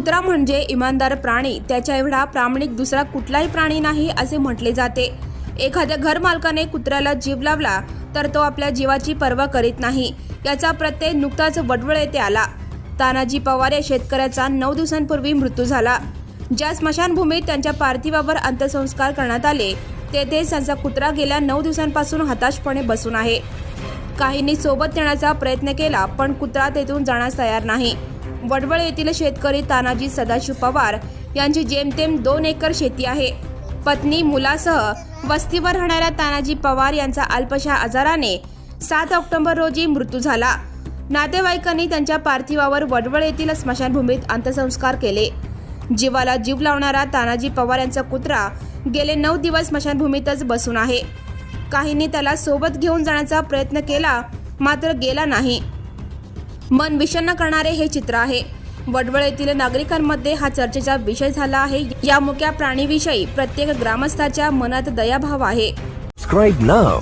कुत्रा म्हणजे इमानदार प्राणी. त्याच्या एवढा प्रामाणिक दुसरा कुठलाही प्राणी नाही असे म्हटले जाते. एखाद्या घरमालकाने कुत्र्याला जीव लावला तर तो आपल्या जीवाची पर्वा करीत नाही. याचा प्रत्यय नुकताच वडवळ येथे आला. तानाजी पवार या शेतकऱ्याचा नऊ दिवसांपूर्वी मृत्यू झाला. ज्या स्मशानभूमीत त्यांच्या पार्थिवावर अंत्यसंस्कार करण्यात आले तेथेच त्यांचा कुत्रा गेल्या नऊ दिवसांपासून हताशपणे बसून आहे. काहींनी सोबत येण्याचा प्रयत्न केला पण कुत्रा तेथून जाण्यास तयार नाही. वडवळ येथील शेतकरी तानाजी सदाशिव पवार यांची जेमतेम दोन एकर शेती आहे. पत्नी मुलासह वस्तीवर राहणाऱ्या तानाजी पवार यांचा अल्पशा आजाराने सात ऑक्टोबर रोजी मृत्यू झाला. नातेवाईकांनी त्यांच्या पार्थिवावर वडवळ येथील स्मशानभूमीत अंत्यसंस्कार केले. जीवाला जीव लावणारा तानाजी पवार यांचा कुत्रा गेले नऊ दिवस स्मशानभूमीतच बसून आहे. काहींनी त्याला सोबत घेऊन जाण्याचा प्रयत्न केला मात्र गेला नाही. मन विषन्न करणारे हे चित्र आहे. वडवळ येथील नागरिकांमध्ये हा चर्चेचा विषय झाला आहे. या मुक्या प्राणीविषयी प्रत्येक ग्रामस्थाच्या मनात दयाभाव आहे. Subscribe now